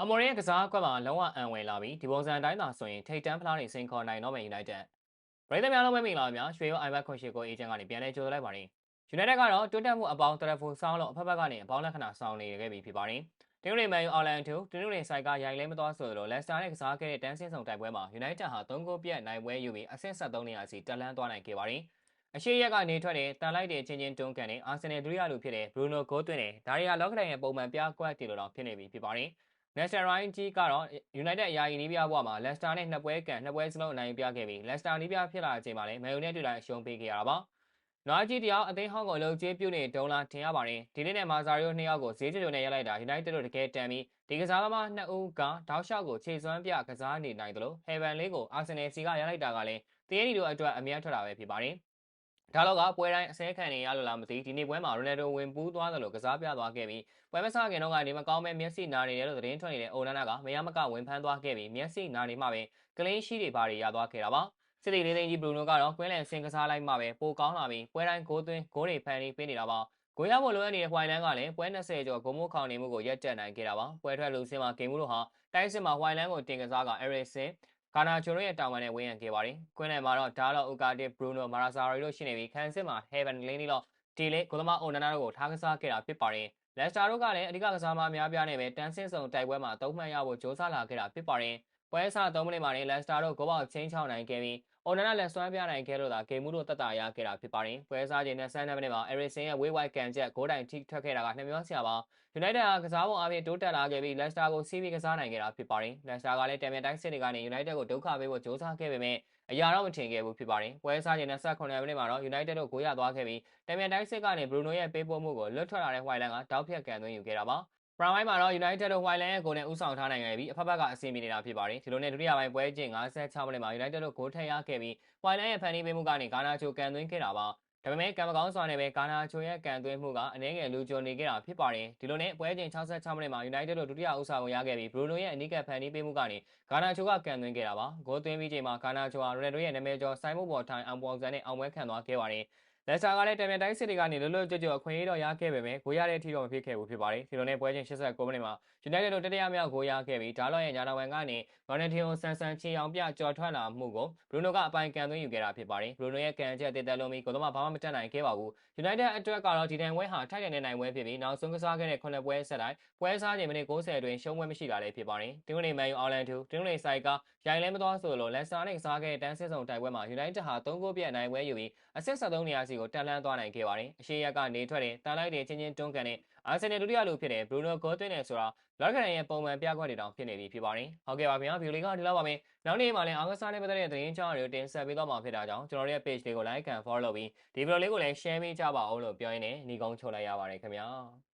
အမော်ရဲ့ကစားကွက်မှာလုံးဝအံဝင်လာပြီးဒီပုံစံအတိုင်းသာဆိုရင်ထိတ်တန်းဖလားတွေစိန်ခေါ်နိုင်တော့မယ် United ပရိသတ်များလုံးပဲမိလာပါများရွှေရော iMac ခွန်ရှိကိုအေဂျင့်ကနေပြန်လဲကြိုးလိုက်ပါတယ် United ကတော့တွတ်တက်မှုအပေါင်းတရဖူဆောင်းလို့အဖက်ဖက်ကနေအပေါင်းလက္ခဏာဆောင်နေခဲ့ပြီဖြစ်ပါတယ်တင်းရီမန်ယူအော်လန်တိုတင်းရီဆိုင်ကရိုင်လဲမသွားဆိုလို့လက်စတာနဲ့ကစားခဲ့တဲ့တန်းစင်းဆောင်တိုက်ပွဲမှာ United ဟာ3ဂိုးပြတ်နိုင်ပွဲယူပြီးအဆင့်73နေရာစီတက်လန်းသွားနိုင်ခဲ့ပါတယ်အရှိရက်ကနေထွက်တဲ့တန်လိုက်တဲ့ချင်းချင်းတွန်းကန်တဲ့အာဆင်နယ်ဒုတိယလူဖြစ်တဲ့ဘရူနိုဂိုးသွင်းတဲ့ဒါရီယာလော့ကဒန်ရဲ့ပုံမှန်ပြကွက်တီလိုတော့ဖြစ်နေပြီဖြစ်ပါတယ်။ Leicester Ryan ကြီးကတော့ United အရာကြီးနီးပြဘွားမှာ Leicester နဲ့နှစ်ပွဲကန်နှစ်ပွဲစလုံးအနိုင်ပြခဲ့ပြီး Leicester နီးပြဖြစ်လာတဲ့အချိန်မှာလည်း Man U နဲ့တွေ့တိုင်းအရှုံးပေးခဲ့ရတာပါ။နွားကြီးတယောက်အသိဟောင်းကိုအလုပ်ကျေးပြုနေတုံးလာထင်ရပါတယ်။ဒီနေ့နဲ့မာဇာရီယိုနှစ်ယောက်ကိုဈေးကျကျနဲ့ရလိုက်တာ United တို့တကယ်တန်ပြီးဒီကစားသမားနှစ်ဦးကတောက်လျှောက်ကိုခြေစွမ်းပြကစားနေနိုင်တယ်လို့ Heaven လေးကို Arsenal စီကရလိုက်တာကလည်းတရေဒီတို့အတွက်အမြတ်ထွက်တာပဲဖြစ်ပါတယ်။ ဒါတော့ကပွဲတိုင်းအစဲခံနေရလို့လားမသိဒီနေ့ပွဲမှာရိုနယ်ဒိုဝင်ပူးသွားတယ်လို့ကစားပြသွားခဲ့ပြီးပွဲမစခင်တော့ကနေမကောင်းပဲမျက်စိနာနေတယ်လို့သတင်းထွက်နေတဲ့အိုနာနာကမရမကဝင်ဖမ်းသွားခဲ့ပြီးမျက်စိနာနေမှပဲကလင်းရှိတွေဘာတွေရသွားခဲ့တာပါစစ်တီလေးသိန်းကြီးဘရူနိုကတော့ကွင်းလန်ဆင်ကစားလိုက်မှပဲပိုကောင်းလာပြီးပွဲတိုင်းဂိုးသွင်းဂိုးတွေဖန်ပြီးပေးနေတာပါကိုရဖို့လိုအပ်နေတဲ့ဟွိုင်လန်ကလည်းပွဲ20ကျော်ဂိုးမိုးခေါင်နေမှုကိုရက်တက်နိုင်ခဲ့တာပါပွဲထွက်လူစင်မှာဂိမ်းမှုတို့ဟာတိုင်းစစ်မှာဟွိုင်လန်ကိုတင်ကစားကအဲရီဆင် ကာနာချိုတို့ရဲ့တာဝန်နဲ့ဝန်းရံခဲ့ပါတယ်။ကွင်းလယ်မှာတော့ဒါလော့အိုကာတစ်ဘရူနိုမာရာဆာရီတို့ရှိနေပြီးခန်းစစ်မှာဟေဗန်လင်းနီတော့တီလေးကိုသမားအိုနနာတို့ကိုထားကစားခဲ့တာဖြစ်ပါတယ်။လက်စတာတို့ကလည်းအဓိကကစားမအများပြားနဲ့ပဲတန်းဆင်းစုံတိုက်ပွဲမှာသုံးမှတ်ရဖို့ကြိုးစားလာခဲ့တာဖြစ်ပါတယ်။ ပွဲစား3မိနစ်မှာနေလက်စတာတို့ဂိုးပေါက်ချင်းချောင်းနိုင်ခဲ့ပြီးအော်နနာလက်စွမ်းပြနိုင်ခဲ့လို့သာဂိမ်းမှုတို့တက်တာရခဲ့တာဖြစ်ပါတယ်။ပွဲစားချိန်နဲ့12မိနစ်မှာအရီဆင်ရဲ့ဝေးဝိုက်ကန်ချက်ဂိုးတိုင်ထိထွက်ခဲ့တာကနှစ်မျိုးဆရာပါ။ United ကကစားပုံအပြင်တိုးတက်လာခဲ့ပြီး Leicester ကိုစီးပြီးကစားနိုင်ခဲ့တာဖြစ်ပါတယ်။ Leicester ကလည်းတမ်မြန်တိုင်းစစ်တွေကနေ United ကိုဒုက္ခပေးဖို့ကြိုးစားခဲ့ပေမဲ့အရာတော့မထင်ခဲ့ဘူးဖြစ်ပါတယ်။ပွဲစားချိန်နဲ့18မိနစ်မှာတော့ United တို့ဂိုးရသွားခဲ့ပြီးတမ်မြန်တိုင်းစစ်ကနေ Bruno ရဲ့ပေးပို့မှုကိုလွတ်ထွက်လာတဲ့ Whiteland ကတောက်ဖြတ်ကန်သွင်းယူခဲ့တာပါ။ ပရမိုင်းမှာတော့ United တို့ Whiteland ရဲ့ဂိုးနဲ့ဥဆောင်ထားနိုင်ခဲ့ပြီးအဖက်ဖက်ကအဆင်ပြေနေတာဖြစ်ပါတယ်ဒီလိုနဲ့ဒုတိယပိုင်းပွဲချင်း56မိနစ်မှာ United တို့ဂိုးထည့်ရခဲ့ပြီး Whiteland ရဲ့ဖန်တီးပေးမှုကနေဂါနာချိုကန်သွင်းခဲ့တာပါဒါပေမဲ့ကံမကောင်းစွာနဲ့ပဲဂါနာချိုရဲ့ကန်သွင်းမှုကအနေငယ်လူကျော်နေခဲ့တာဖြစ်ပါတယ်ဒီလိုနဲ့ပွဲချင်း66မိနစ်မှာ United တို့ဒုတိယဥဆောင်ကိုရခဲ့ပြီး Bruno ရဲ့အနီးကပ်ဖန်တီးပေးမှုကနေဂါနာချိုကကန်သွင်းခဲ့တာပါဂိုးသွင်းပြီးချိန်မှာဂါနာချိုဟာ Ronaldo ရဲ့နာမည်ကျော်ဆိုင်းမုတ်ပေါ်ထိုင်အောင်ပေါ်စံနဲ့အောင်ပွဲခံသွားခဲ့ပါတယ် လက်စတာကလည်းတမ်မြန်တိုင်းစစ်တွေကနေလွတ်လွတ်ကျွတ်ကျွတ်အခွင့်အရေးတော့ရခဲ့ပေမဲ့ဂိုးရတဲ့အထိတော့မဖြစ်ခဲ့ဘူးဖြစ်ပါတယ်ဒီလိုနဲ့ပွဲချင်း89မိနစ်မှာ United တို့တတိယမြောက်ဂိုးရခဲ့ပြီးဒါလော့ရဲ့ညာတော်ဝင်ကနေ Ronaldinho ဆန်ဆန်ချီအောင်ပြကြော်ထွက်လာမှုကို Bruno ကအပိုင်ကန်သွင်းယူခဲ့တာဖြစ်ပါတယ် Bruno ရဲ့ကန်ချက်တည်တယ်လို့မီကိုတော့မှဘာမှမတက်နိုင်ခဲ့ပါဘူး United အတွက်ကတော့ဒီတန်ပွဲဟာထိုက်တန်တဲ့နိုင်ပွဲဖြစ်ပြီးနောက်ဆုံးကစားခဲ့တဲ့9ပွဲဆက်တိုင်းပွဲစားချိန်မိနစ်90အတွင်းရှုံးပွဲမရှိတာလည်းဖြစ်ပါတယ်တင်းဝင်မန်ယူအော်လန်တိုတင်းဝင်ဆိုင်ကရိုင်လဲမသွားဆိုလို့လက်စတာနဲ့ကစားခဲ့တဲ့တန်းစစ်ဆောင်တိုက်ပွဲမှာ United ဟာ3ဂိုးပြတ်နိုင်ပွဲယူပြီးအဆင့်73နေရာစီကိုတက်လှမ်းသွားနိုင်ခဲ့ပါတယ်။အရှိရက်ကနေထွက်တဲ့တန်လိုက်တဲ့ချင်းချင်းတွန်းကန်တဲ့အာဆင်နယ်ဒုတိယလူဖြစ်တဲ့ဘရူနိုဂိုသွင်းနေဆိုတာလော့ကရန်ရဲ့ပုံမှန်ပြကွက်တွေတောင်ဖြစ်နေပြီဖြစ်ပါတယ်။ဟုတ်ကဲ့ပါခင်ဗျာဗီဒီယိုလေးကဒီလောက်ပါမယ်။နောက်နေ့မှလည်းအားကစားနဲ့ပတ်သက်တဲ့သတင်းကြောင်းတွေကိုတင်ဆက်ပေးသွားမှာဖြစ်တာကြောင့်ကျွန်တော်တို့ရဲ့ page လေးကို like and follow လုပ်ပြီးဒီဗီဒီယိုလေးကိုလည်း share ပေးကြပါဦးလို့ပြောရင်းနဲ့ညီကုန်းချုပ်လိုက်ရပါတယ်ခင်ဗျာ။